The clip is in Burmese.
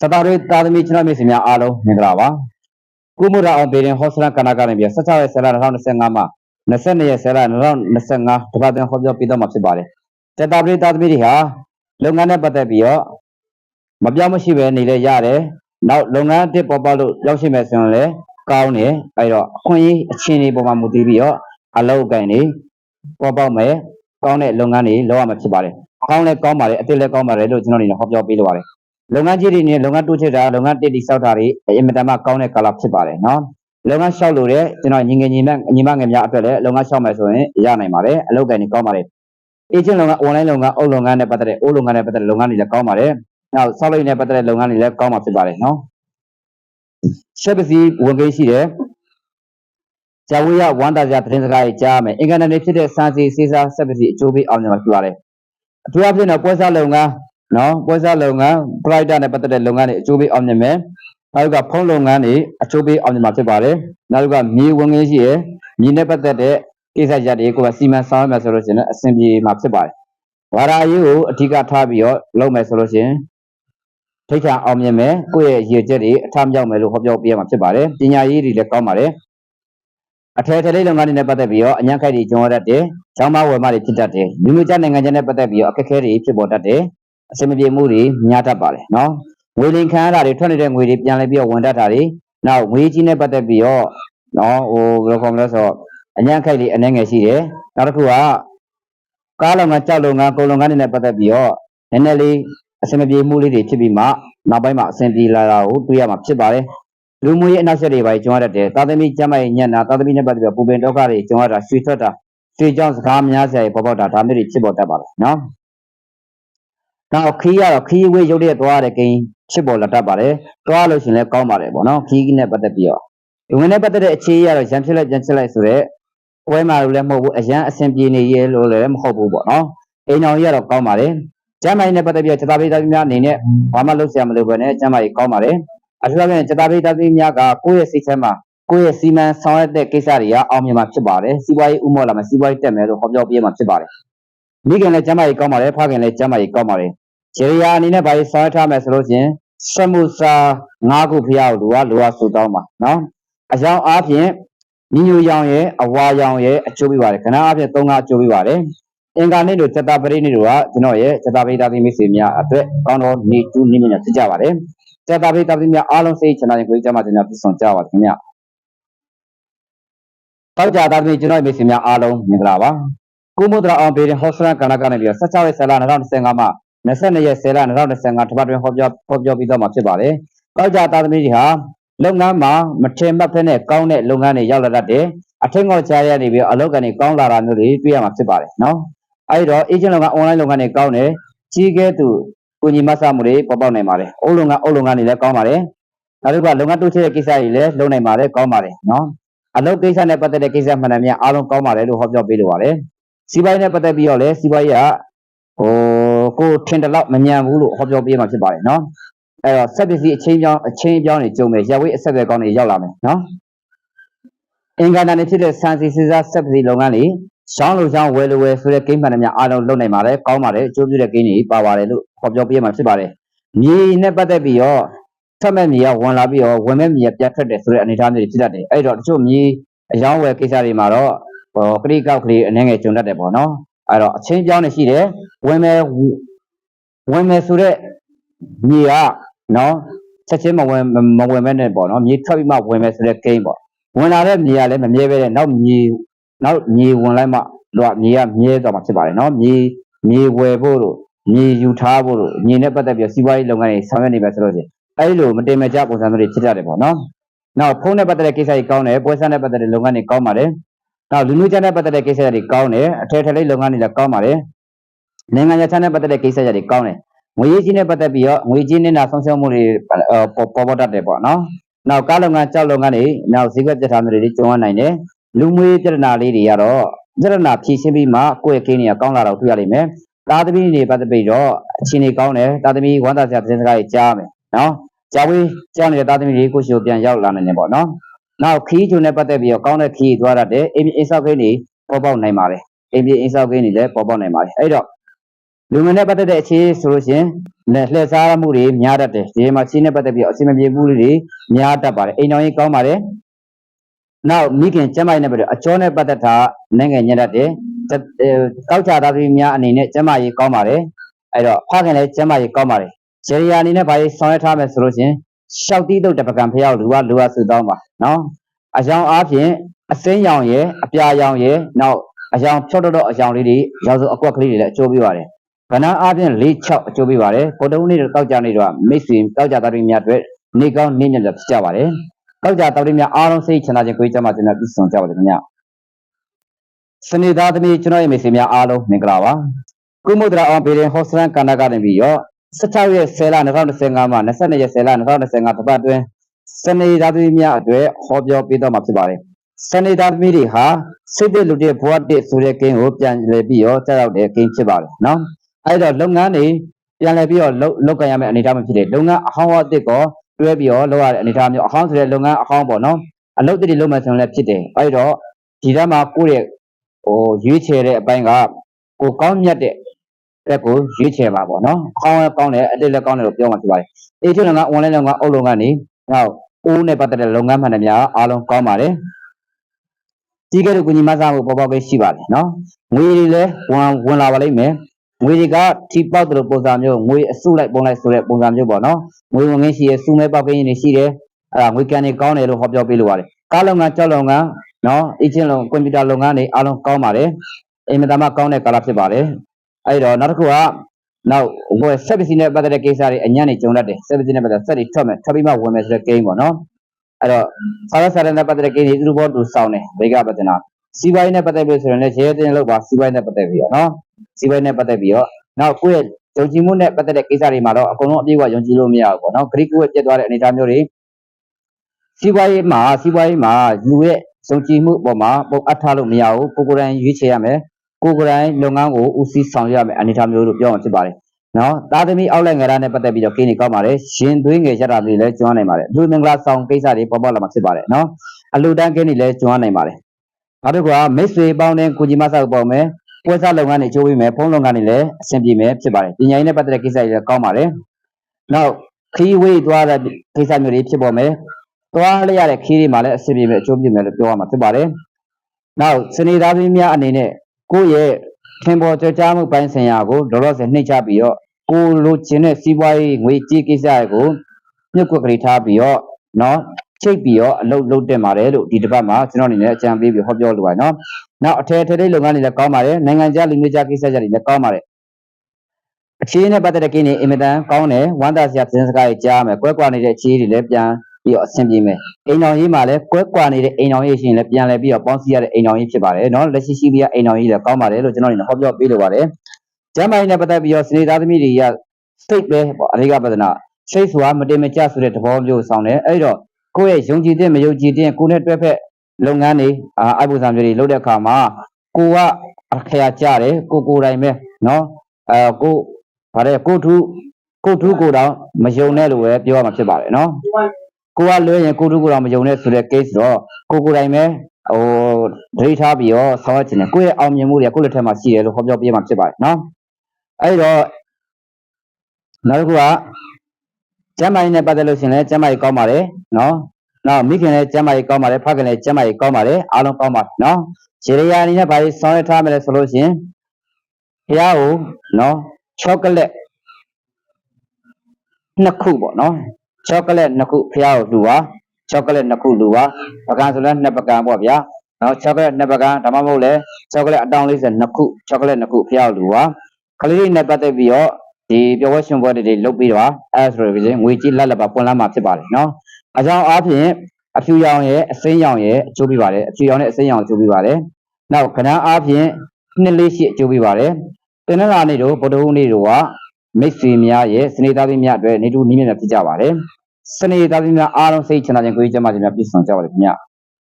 စတာတွေတာသမီကျွန်တော်မိတ်ဆွေများအားလုံးမင်္ဂလာပါကုမှုရအောင်ပေရင်ဟောစလန်ကနာကနေပြီး16ရက်ဆယ်လ2025မှာ22ရက်ဆယ်လ2025တပတ်တင်ဟောပြောပြတော့မှာဖြစ်ပါတယ်စတာတွေတာသမီတွေဟာလုပ်ငန်းနဲ့ပတ်သက်ပြီးတော့မပြောင်းမရှိပဲနေလဲရတယ်နောက်လုပ်ငန်းတစ်ပေါ်ပေါက်လို့ရောက်ရှိမယ်ဆိုရင်လည်းကောင်းတယ်အဲ့တော့အခွင့်အရေးအခြေအနေပေါ်မှာမူတည်ပြီးတော့အလုပ်အကင်တွေပေါ်ပေါက်မယ်ကောင်းတဲ့လုပ်ငန်းတွေလုပ်ရမှာဖြစ်ပါတယ်ကောင်းလဲကောင်းပါတယ်အစ်စ်လဲကောင်းပါတယ်လို့ကျွန်တော်အနေနဲ့ဟောပြောပေးလိုပါတယ် လုပ်ငန်းကြီးတွေနဲ့လုပ်ငန်းတိုးချဲ့တာလုပ်ငန်းတစ်တိစောက်တာတွေအင်မတန်မှကောင်းတဲ့ကာလဖြစ်ပါတယ်နော်လုပ်ငန်းလျှောက်လို့တဲ့ကျွန်တော်ညီငယ်ညီမညီမငယ်များအတွက်လည်းလုပ်ငန်းလျှောက်မယ်ဆိုရင်ရနိုင်ပါတယ်အလုပ်ကိုင်တွေကောင်းပါတယ်အေဂျင့်လုပ်ငန်း online လုပ်ငန်းအုပ်လုပ်ငန်းနဲ့ပတ်သက်တဲ့အိုးလုပ်ငန်းနဲ့ပတ်သက်တဲ့လုပ်ငန်းတွေလည်းကောင်းပါတယ်နောက်ဆောက်လုပ်ရေးနဲ့ပတ်သက်တဲ့လုပ်ငန်းတွေလည်းကောင်းမှာဖြစ်ပါတယ်နော်ရှက်ပစီဝင်ကိန်းရှိတယ်ဇာဝေယဝမ်းတာကြသတင်းစကားကြီးကြားမယ်အင်္ဂါနယ်ဖြစ်တဲ့စံစီစေးစားဆက်ပစီအကျိုးပေးအောင်မှာဖြစ်ပါတယ်အထူးအဖြင့်တော့ပွဲစားလုပ်ငန်း နော်ပွဲစားလုပ်ငန်း provider နဲ့ပတ်သက်တဲ့လုပ်ငန်းတွေအကျိုးပေးအောင်မြင်မယ်နောက်ကဖုန်းလုပ်ငန်းတွေအကျိုးပေးအောင်မြင်မှာဖြစ်ပါတယ်နောက်ကမြေဝင်ငင်းရှိရယ်မြေနဲ့ပတ်သက်တဲ့ကိစ္စရပ်တွေကိုယ်ကစီမံဆောင်ရွက်မယ်ဆိုလို့ရှိရင်လည်းအဆင်ပြေမှာဖြစ်ပါတယ်ဝါရာရေးကိုအဓိကထားပြီးတော့လုပ်မယ်ဆိုလို့ရှိရင်ထိတ်ချအောင်မြင်မယ်ကိုယ့်ရဲ့ရည်ချက်တွေအထမြောက်မယ်လို့ဟောပြောပြရမှာဖြစ်ပါတယ်ပညာရေးတွေလည်းကောင်းပါတယ်အထည်ထည်လေးလုပ်ငန်းတွေနဲ့ပတ်သက်ပြီးတော့အញ្ញံခိုက်တွေကျွမ်းရတတ်တယ်။ကျောင်းသားဝယ်မတွေဖြစ်တတ်တယ်။လူမျိုးခြားနိုင်ငံခြားနဲ့ပတ်သက်ပြီးတော့အခက်အခဲတွေဖြစ်ပေါ်တတ်တယ်။ အဆင်မပြေမှုတွေများတတ်ပါတယ်နော်။ငွေလင်ခံရတာတွေထွက်နေတဲ့ငွေတွေပြန်လဲပြီးတော့ဝင်တတ်တာတွေနောက်ငွေကြီးနဲ့ပတ်သက်ပြီးတော့နော်ဟိုဘယ်လိုခေါ်မလဲဆိုတော့အញ្ញံခိုက်တွေအနေငယ်ရှိတယ်။နောက်တစ်ခုကကားလုပ်ငန်းကြောက်လုပ်ငန်းကုန်လုပ်ငန်းတွေနဲ့ပတ်သက်ပြီးတော့နည်းနည်းလေးအဆင်မပြေမှုလေးတွေဖြစ်ပြီးမှနောက်ပိုင်းမှာအဆင်ပြေလာတာကိုတွေ့ရမှာဖြစ်ပါတယ်။လူမှုရေးအနောက်ဆက်တွေပါကျွမ်းရတတ်တယ်။သာသမီကျမ်းမာရေးညံ့တာသာသမီနဲ့ပတ်သက်ပြီးတော့ပူပင်ဒုက္ခတွေကျွမ်းရတာရွှေထွက်တာရွှေကြောင့်စကားများစရာတွေပေါ်ပေါက်တာဒါမျိုးတွေဖြစ်ပေါ်တတ်ပါတယ်နော်။ နောက်ခီးရတော့ခီးဝေးရုပ်ရည်သွားတဲ့ကိန်းဖြစ်ပေါ်လာတတ်ပါတယ်။သွားလို့ရှရင်လည်းကောင်းပါတယ်ပေါ့နော်။ခီးနဲ့ပတ်သက်ပြီးတော့ဒီဝင်နဲ့ပတ်သက်တဲ့အခြေအရတော့ရံဖြစ်လိုက်ပြန်ဖြစ်လိုက်ဆိုတော့ပွဲမှာလည်းမဟုတ်ဘူးအရန်အဆင်ပြေနေရဲလို့လည်းမဟုတ်ဘူးပေါ့နော်။အိမ်အောင်ကြီးကတော့ကောင်းပါတယ်။ကျမ်းမာရေးနဲ့ပတ်သက်ပြီးတော့စတာပိသားများအနေနဲ့ဘာမှလုပ်စရာမလိုဘဲနဲ့ကျမ်းမာရေးကောင်းပါတယ်။အထူးသဖြင့်စတာပိသားများကကိုယ့်ရဲ့စိတ်ထဲမှာကိုယ့်ရဲ့စီမံဆောင်ရွက်တဲ့ကိစ္စတွေကအောင်မြင်မှာဖြစ်ပါတယ်။စီးပွားရေးဥမော်လာမှာစီးပွားရေးတက်မယ်လို့ဟောပြောပြမှာဖြစ်ပါတယ်။မိခင်လည်းကျမ်းမာရေးကောင်းပါတယ်ဖခင်လည်းကျမ်းမာရေးကောင်းပါတယ်။ ဂျေရီယာအနေနဲ့ဘာကြီးဆောင်ရွက်ထားမယ်ဆိုလို့ချင်းစမှုစာ၅ခုဖျားကိုလူကလူကဆူတောင်းပါနော်။အကြောင်းအားဖြင့်ညီညွတ်ရောင်ရဲ့အဝါရောင်ရဲ့အကျိုးပေးပါတယ်ခဏအားဖြင့်၃ကအကျိုးပေးပါတယ်။အင်္ဂါနေ့တို့စက်တာပရိနေ့တို့ကကျွန်တော်ရဲ့စက်တာပရိသတ်မိတ်ဆွေများအတွက်ကောင်းတော်နေတူးနေမြတ်ဖြစ်ကြပါတယ်။စက်တာပရိသတ်များအားလုံးစိတ်ချမ်းသာခြင်းကိုကြမ်းပါခြင်းများပြည့်စုံကြပါခင်ဗျာ။တောက်ကြသားသမီးကျွန်တော်ရဲ့မိတ်ဆွေများအားလုံးမင်္ဂလာပါ။ကုမုဒ္ဒရာအောင်ဘေးရင်ဟော့စလန်ကဏ္ဍကနေပြီးတော့16ရက်ဆယ်လ2025မှာ 22ရက်ဆယ်လ2025တပတ်တွင်ဟောပြောဟောပြောပြီးတော့မှာဖြစ်ပါတယ်။တောက်ကြသားသမီးတွေဟာလုပ်ငန်းမှာမထင်မှတ်ဖက်နဲ့ကောင်းတဲ့လုပ်ငန်းတွေရောက်လာတတ်တယ်။အထက်ငေါ့ချားရနေပြီးအလုပ်ကနေကောင်းလာတာမျိုးတွေတွေ့ရမှာဖြစ်ပါတယ်နော်။အဲဒီတော့ agent လုပ်ငန်း online လုပ်ငန်းတွေကောင်းတယ်။ကြီးကဲသူကိုညီမဆမှုတွေပေါ်ပေါက်နိုင်ပါတယ်။အုပ်လုပ်ငန်းအုပ်လုပ်ငန်းတွေလည်းကောင်းပါတယ်။နောက်တစ်ခါလုပ်ငန်းတိုးချဲ့တဲ့ကိစ္စတွေလည်းလုပ်နိုင်ပါတယ်ကောင်းပါတယ်နော်။အလုပ်ကိစ္စနဲ့ပတ်သက်တဲ့ကိစ္စမှန်တယ်များအားလုံးကောင်းပါတယ်လို့ဟောပြောပေးလိုပါတယ်။စီးပွားရေးနဲ့ပတ်သက်ပြီးတော့လည်းစီးပွားရေးကဟို ကိုထင်တယ်လို့မညံဘူးလို့ဟောပြောပေးမှာဖြစ်ပါတယ်နော်။အဲ့တော့စက်ပစ္စည်းအချင်းပြောင်းအချင်းပြောင်းတွေကြုံမယ်ရဝေးအဆက်အသွယ်ကောင်းတွေရောက်လာမယ်နော်။အင်္ဂါတန်နေဖြစ်တဲ့စံစီစီစားစက်ပစ္စည်းလုပ်ငန်းတွေရှောင်းလို့ရှောင်းဝယ်လို့ဝယ်ဆိုတဲ့ကိန်းမှန်တယ်များအားလုံးလုပ်နိုင်ပါတယ်ကောင်းပါတယ်အကျိုးပြုတဲ့ကိန်းတွေပါပါတယ်လို့ဟောပြောပေးမှာဖြစ်ပါတယ်။မြေနဲ့ပတ်သက်ပြီးတော့ထွက်မဲ့မြေကဝင်လာပြီးတော့ဝင်မဲ့မြေကပြတ်ထွက်တယ်ဆိုတဲ့အနေအထားမျိုးတွေဖြစ်တတ်တယ်။အဲ့တော့တချို့မြေအယောင်းဝယ်ကိစ္စတွေမှာတော့ဟိုကတိကောက်ကလေးအနေငယ်ကျုံတတ်တယ်ပေါ့နော်။အဲ့တော့အချင်းပြောင်းနေရှိတယ်ဝင်မဲ့ ဝင်မဲ့ဆိုတဲ့မြေကနော်ချက်ချင်းမဝင်မဝင်မဲ့နဲ့ပေါ့နော်မြေထွက်ပြီးမှဝင်မဲ့ဆိုတဲ့ကိန်းပေါ့ဝင်လာတဲ့မြေကလည်းမမြဲပဲတဲ့နောက်မြေနောက်မြေဝင်လိုက်မှတော့မြေကမြဲသွားမှာဖြစ်ပါတယ်နော်မြေမြေဝယ်ဖို့လို့မြေယူထားဖို့လို့မြေနဲ့ပတ်သက်ပြီးစီးပွားရေးလုပ်ငန်းတွေဆောင်ရွက်နေပဲဆိုလို့ချင်းအဲ့လိုမတင်မကျပုံစံမျိုးတွေဖြစ်တတ်တယ်ပေါ့နော်နောက်ဖုန်းနဲ့ပတ်သက်တဲ့ကိစ္စတွေကောင်းတယ်ပွဲစားနဲ့ပတ်သက်တဲ့လုပ်ငန်းတွေကောင်းပါတယ်နောက်လူမျိုးချမ်းနဲ့ပတ်သက်တဲ့ကိစ္စတွေကောင်းတယ်အထည်ထည်လေးလုပ်ငန်းတွေလည်းကောင်းပါတယ် နိုင်ငံခြားချမ်းနဲ့ပတ်သက်တဲ့ကိစ္စတွေကောင်းတယ်ငွေရေးကြီးနဲ့ပတ်သက်ပြီးတော့ငွေကြီးနဲ့နာဆုံးရှုံးမှုတွေပေါ်ပေါ်တတ်တယ်ပေါ့နော်နောက်ကားလုပ်ငန်းကြောက်လုပ်ငန်းတွေနောက်ဈေးကွက်ပြတ်သားမှုတွေကျုံရနိုင်တယ်လူမွေးပြဿနာလေးတွေကတော့ပြဿနာဖြေရှင်းပြီးမှကိုယ့်ရဲ့ကိန်းတွေကကောင်းလာတော့တွေ့ရလိမ့်မယ်သားသမီးတွေပတ်သက်ပြီးတော့အချင်းတွေကောင်းတယ်သားသမီးဝမ်းသာစရာသတင်းစကားတွေကြားမယ်နော်ကြားဝေးကြားနေတဲ့သားသမီးတွေကိုရှိုပြန်ရောက်လာနိုင်တယ်ပေါ့နော်နောက်ခီးချုံနဲ့ပတ်သက်ပြီးတော့ကောင်းတဲ့ခီးသွားတတ်တယ်အိမ်အိမ်ဆောက်ကိန်းတွေပေါ်ပေါက်နိုင်ပါတယ်အိမ်ပြည်အိမ်ဆောက်ကိန်းတွေလည်းပေါ်ပေါက်နိုင်ပါတယ်အဲ့တော့ လူငယ်နဲ့ပတ်သက်တဲ့အခြေဆိုလို့ရှရင်လက်လှည့်စားမှုတွေများတတ်တယ်ဒီမှာချင်းနဲ့ပတ်သက်ပြီးတော့အစီအမပြေမှုတွေများတတ်ပါတယ်အိမ်တော်ကြီးကောင်းပါတယ်နောက်မိခင်ကျမ်းမာရေးနဲ့ပတ်သက်အကျော်နဲ့ပတ်သက်တာနိုင်ငံညံ့တတ်တယ်ကောက်ကြသားသမီးများအနေနဲ့ကျမ်းမာရေးကောင်းပါတယ်အဲ့တော့ဖခင်လည်းကျမ်းမာရေးကောင်းပါတယ်ဂျေရီယာအနေနဲ့ဘာရေးဆောင်ရွက်ထားမယ်ဆိုလို့ရှရင်ရှောက်တီးတုတ်တပကံဖျောက်လူကလူကဆူတောင်းပါနော်အကြောင်းအားဖြင့်အစင်းရောင်ရဲ့အပြာရောင်ရဲ့နောက်အယောင်ဖြော့တော့တော့အယောင်လေးတွေရောက်ဆိုအကွက်ကလေးတွေလည်းအကျိုးပေးပါတယ်။ ကဏ္ဍအားဖြင့်၄6အကျိုးပေးပါတယ်။ပေါ်တုံးနေ့တော့တောက်ကြနေတော့မိတ်ဆွေတောက်ကြသားတွေများအတွက်နေကောင်းနေမြတ်ဖြစ်ကြပါတယ်။တောက်ကြသားတွေများအားလုံးစိတ်ချမ်းသာခြင်းကိုကြမှာခြင်းများပြည့်စုံကြပါစေခင်ဗျာ။စနေသားသမီးကျွန်တော်ရဲ့မိတ်ဆွေများအားလုံးမင်္ဂလာပါ။ကုမုဒ္ဒရာအောင်ပေရင်ဟော့စလန်ကန္နာကနေပြီးတော့16ရက်10လ2025မှာ22ရက်10လ2025တပတ်အတွင်းစနေသားသမီးများအတွက်ဟောပြောပေးတော့မှာဖြစ်ပါတယ်။စနေသားသမီးတွေဟာစိတ်တဲ့လူတဲ့ဘဝတစ်ဆိုတဲ့ကိန်းကိုပြန်လည်ပြီးတော့ကြောက်ရောက်တဲ့ကိန်းဖြစ်ပါတယ်နော် အဲ့တော့လုပ်ငန်းတွေပြန်လည်ပြီးတော့လုပ်လုပ်ကြရမယ့်အနေအထားမျိုးဖြစ်တယ်လုပ်ငန်းအဟောင်းအသစ်ကိုတွဲပြီးတော့လုပ်ရတဲ့အနေအထားမျိုးအဟောင်းဆိုတဲ့လုပ်ငန်းအဟောင်းပေါ့နော်အလုပ်တွေလုပ်မယ်ဆိုရင်လည်းဖြစ်တယ်အဲ့တော့ဒီထဲမှာကိုယ့်ရဲ့ဟိုရွေးချယ်တဲ့အပိုင်းကကိုကောင်းမြတ်တဲ့တက်ကိုရွေးချယ်ပါပေါ့နော်အဟောင်းလည်းကောင်းတယ်အတစ်လည်းကောင်းတယ်လို့ပြောမှဖြစ်ပါတယ်အေးချွတ်လုပ်ငန်း online လုပ်ငန်းအုပ်လုပ်ငန်းနေနောက်အိုးနဲ့ပတ်သက်တဲ့လုပ်ငန်းမှန်တယ်များအားလုံးကောင်းပါတယ်ကြီးကဲ့သို့ကုညီမစားမှုပေါ်ပေါက်ပဲရှိပါလေနော်ငွေတွေလည်းဝင်ဝင်လာပါလိမ့်မယ် ငွေတွေကထိပေါက်တဲ့ပုံစံမျိုးငွေအစုလိုက်ပုံလိုက်ဆိုတဲ့ပုံစံမျိုးပေါ့နော်ငွေဝင်ငင်းရှိရစုမဲပေါက်ကင်းနေရှိတယ်အဲ့ဒါငွေကန်တွေကောင်းတယ်လို့ဟောပြောပေးလိုပါတယ်ကားလုပ်ငန်းကြောက်လုပ်ငန်းနော်အချင်းလုံးကွန်ပျူတာလုပ်ငန်းတွေအားလုံးကောင်းပါတယ်အိမ်မသားမကောင်းတဲ့ကာလဖြစ်ပါတယ်အဲ့တော့နောက်တစ်ခုကနောက်ဟိုဆက်ပစ္စည်းနဲ့ပတ်သက်တဲ့ကိစ္စတွေအညံ့နေကြုံတတ်တယ်ဆက်ပစ္စည်းနဲ့ပတ်သက်ဆက်တွေထွက်မယ်ထွက်ပြီးမှဝင်မယ်ဆိုတဲ့ကိန်းပေါ့နော်အဲ့တော့စာရစာရနဲ့ပတ်သက်တဲ့ကိန်းတွေသူတို့ဘောတူစောင်းတယ်ဘေကပဒနာစီးပွားရေးနဲ့ပတ်သက်ပြီးဆိုရင်လည်းရဲတင်လို့ပါစီးပွားရေးနဲ့ပတ်သက်ပြီးတော့နော် စီးပွားရေးနဲ့ပတ်သက်ပြီးတော့နောက်ကိုယ့်ရဲ့ယုံကြည်မှုနဲ့ပတ်သက်တဲ့ကိစ္စတွေမှာတော့အကုန်လုံးအပြည့်အဝယုံကြည်လို့မရဘူးပေါ့နော်ဂရိကုဝက်ပြတ်သွားတဲ့အနေအထားမျိုးတွေစီးပွားရေးမှာစီးပွားရေးမှာယူရဲ့ယုံကြည်မှုပေါ်မှာပုံအပ်ထားလို့မရဘူးကိုကိုယ်တိုင်ရွေးချယ်ရမယ်ကိုကိုယ်တိုင်လုပ်ငန်းကိုဦးစီးဆောင်ရွက်ရမယ်အနေအထားမျိုးလို့ပြောမှဖြစ်ပါတယ်နော်သားသမီးအောက်လိုက်ငယ်ရနဲ့ပတ်သက်ပြီးတော့ကိန်းနေကောက်ပါတယ်ရှင်သွေးငယ်ရတာတွေလည်းကျွမ်းနိုင်ပါတယ်လူမင်္ဂလာဆောင်ကိစ္စတွေပေါ်ပေါက်လာမှာဖြစ်ပါတယ်နော်အလူတန်းကိန်းတွေလည်းကျွမ်းနိုင်ပါတယ်နောက်တစ်ခုကမိတ်ဆွေပေါင်းတဲ့ကိုကြီးမဆောက်ပေါင်းမယ် ပွဲစားလုပ်ငန်းတွေကျိုးပြီးမယ်ဖုန်းလုပ်ငန်းတွေလည်းအဆင်ပြေမယ်ဖြစ်ပါတယ်ပညာရေးနဲ့ပတ်သက်တဲ့ကိစ္စတွေလည်းကောင်းပါတယ်နောက်ခီးဝေးသွားတဲ့ကိစ္စမျိုးတွေဖြစ်ပေါ်မယ်သွားလိုက်ရတဲ့ခီးတွေမှာလည်းအဆင်ပြေမယ်အကျိုးပြုမယ်လို့ပြောရမှာဖြစ်ပါတယ်နောက်စနေသားသမီးများအနေနဲ့ကိုယ့်ရဲ့ခင်ပေါ်ကြကြမှုပိုင်းဆိုင်ရာကိုလောလောဆယ်နှိမ့်ချပြီးတော့ကိုလိုချင်တဲ့စီးပွားရေးငွေကြေးကိစ္စတွေကိုမြုပ်ကွက်ကလေးထားပြီးတော့နော်ချိတ်ပြီးတော့အလုပ်လုပ်တင်ပါတယ်လို့ဒီတစ်ပတ်မှာကျွန်တော်အနေနဲ့အကြံပေးပြီးဟောပြောလိုပါတယ်နော်။ နောက်အထည်ထည်လေးလုပ်ငန်းတွေလည်းကောင်းပါတယ်။နိုင်ငံခြားလူမျိုးခြားကိစ္စတွေလည်းကောင်းပါတယ်။အခြေအနေနဲ့ပတ်သက်တဲ့ကိန်းတွေအင်မတန်ကောင်းတယ်။ဝမ်းသာစရာသတင်းစကားတွေကြားမယ်။ကွဲကွာနေတဲ့အခြေအနေတွေလည်းပြန်ပြီးတော့အဆင်ပြေမယ်။အိမ်တော်ကြီးမှာလည်းကွဲကွာနေတဲ့အိမ်တော်ကြီးရှင်လည်းပြန်လဲပြီးတော့ပေါင်းစည်းရတဲ့အိမ်တော်ကြီးဖြစ်ပါတယ်နော်။လက်ရှိရှိပြီးရအိမ်တော်ကြီးလည်းကောင်းပါတယ်လို့ကျွန်တော်အနေနဲ့ဟောပြောပေးလိုပါတယ်။ကျမ်းမာရေးနဲ့ပတ်သက်ပြီးတော့စနေသားသမီးတွေကစိတ်ပဲပေါ့အရိကပဒနာစိတ်ဆိုတာမတင်မကျဆိုတဲ့သဘောမျိုးဆောင်တယ်အဲ့တော့ကိုယ့်ရဲ့ယုံကြည်တဲ့မယုံကြည်တဲ့ကိုယ်နဲ့တွဲဖက် လုပ်ငန်းတွေအာအဘုဇံမျိုးတွေလုပ်တဲ့အခါမှာကိုကအခရာကြတယ်ကိုကိုယ်တိုင်ပဲနော်အဲကိုဗါတဲ့ကိုထုကိုထုကိုတောင်မယုံနဲ့လို့ပဲပြောရမှာဖြစ်ပါတယ်နော်ကိုကလွဲရင်ကိုထုကိုတောင်မယုံနဲ့ဆိုတဲ့ case တော့ကိုကိုယ်တိုင်ပဲဟိုဒိဋ္ဌထားပြီးတော့ဆောင်းရချင်တယ်ကိုယ့်ရဲ့အောင်မြင်မှုတွေကကိုယ့်လက်ထက်မှာရှိတယ်လို့ဟောပြောပြမှာဖြစ်ပါတယ်နော်အဲ့တော့နောက်တစ်ခုကကျမ်းမာရေးနဲ့ပတ်သက်လို့ရှင်လဲကျမ်းမာရေးကောင်းပါတယ်နော် နောက်မိခင်လည်းကျမ်းမာရေးကောင်းပါတယ်ဖခင်လည်းကျမ်းမာရေးကောင်းပါတယ်အားလုံးကောင်းပါနော်ရေရယာအနေနဲ့ဘာလို့ဆောင်းရထားမလဲဆိုလို့ရှင်ဘုရားကိုနော်ချောကလက်နှစ်ခုပေါ့နော်ချောကလက်နှစ်ခုဘုရားကိုလူပါချောကလက်နှစ်ခုလူပါပကံဆိုလဲနှစ်ပကံပေါ့ဗျာနော်ချောကလက်နှစ်ပကံဒါမှမဟုတ်လဲချောကလက်အတောင်လေးဆိုနှစ်ခုချောကလက်နှစ်ခုဘုရားကိုလူပါကလေးတွေနဲ့ပတ်သက်ပြီးတော့ဒီပျော်ပွဲရှင်ပွဲတွေလုပ်ပြီးတော့အဲဆိုရရင်ငွေကြီးလက်လက်ပါပွင့်လန်းမှာဖြစ်ပါတယ်နော် အကြောင်းအားဖြင့်အဖြူရောင်ရဲ့အစိမ်းရောင်ရဲ့အကျိုးပေးပါတယ်အဖြူရောင်နဲ့အစိမ်းရောင်အကျိုးပေးပါတယ်နောက်ကဏ္ဍအားဖြင့်နှစ်လေးရှိအကျိုးပေးပါတယ်တင်နလာနေ့တို့ဗုဒ္ဓဟူးနေ့တို့ကမိတ်ဆွေများရဲ့စနေသားသမီးများအတွက်နေတူနီးမြတ်ဖြစ်ကြပါတယ်စနေသားသမီးများအားလုံးစိတ်ချမ်းသာခြင်းကိုယ်ကျမ်းမာခြင်းများပြည့်စုံကြပါစေခင်ဗျာ